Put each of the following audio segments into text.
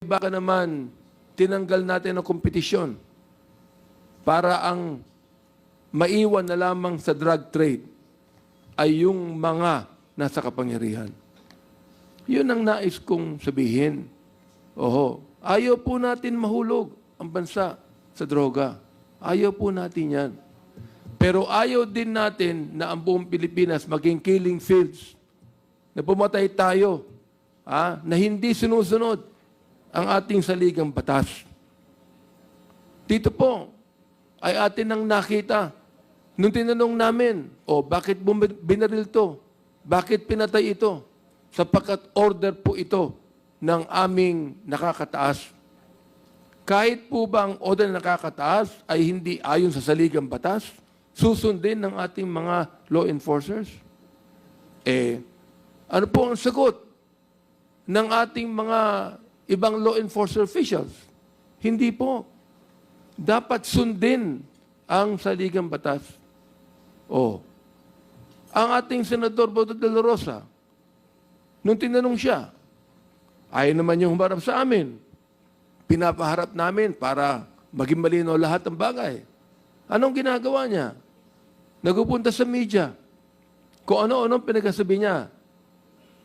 baka naman tinanggal natin ang kompetisyon para ang maiwan na lamang sa drug trade ay yung mga nasa kapangyarihan. Yun ang nais kong sabihin. Oho, ayaw po natin mahulog ang bansa sa droga. Ayaw po natin yan. Pero ayaw din natin na ang buong Pilipinas maging killing fields. Na pumatay tayo ah, na hindi sinusunod ang ating saligang batas. Dito po ay atin nang nakita. Nung tinanong namin, o oh, bakit binaril to? Bakit pinatay ito? Sapagkat order po ito ng aming nakakataas. Kahit po ba ang order na nakakataas ay hindi ayon sa saligang batas, susundin ng ating mga law enforcers? Eh, ano po ang sagot ng ating mga ibang law enforcer officials? Hindi po. Dapat sundin ang saligang batas. Oh. Ang ating Senador Boto de la Rosa, nung tinanong siya, ayaw naman yung humarap sa amin. Pinapaharap namin para maging malinaw lahat ng bagay. Anong ginagawa niya? Nagupunta sa media. Kung ano-anong pinagsasabi niya.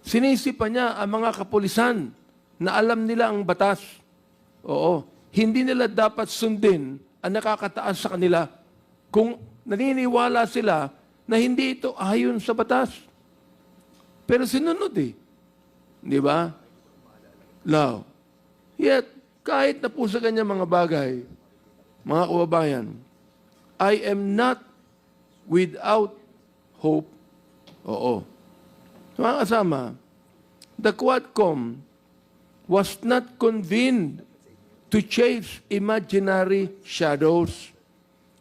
Sinisipa niya ang mga kapulisan na alam nila ang batas. Oo. Hindi nila dapat sundin ang nakakataas sa kanila kung naniniwala sila na hindi ito ayon sa batas. Pero sinunod eh. Di ba? Now, yet, kahit na po sa kanya mga bagay, mga kababayan, I am not without hope. Oo. Mga kasama, the Quadcom was not convened to chase imaginary shadows.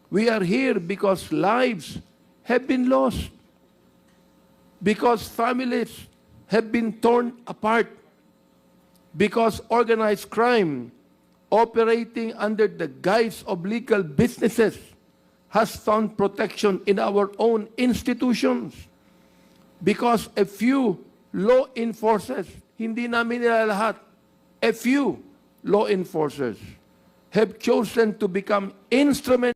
We are here because lives have been lost, because families have been torn apart, because organized crime operating under the guise of legal businesses has found protection in our own institutions because a few law enforcers, hindi namin nila lahat, a few law enforcers have chosen to become instrument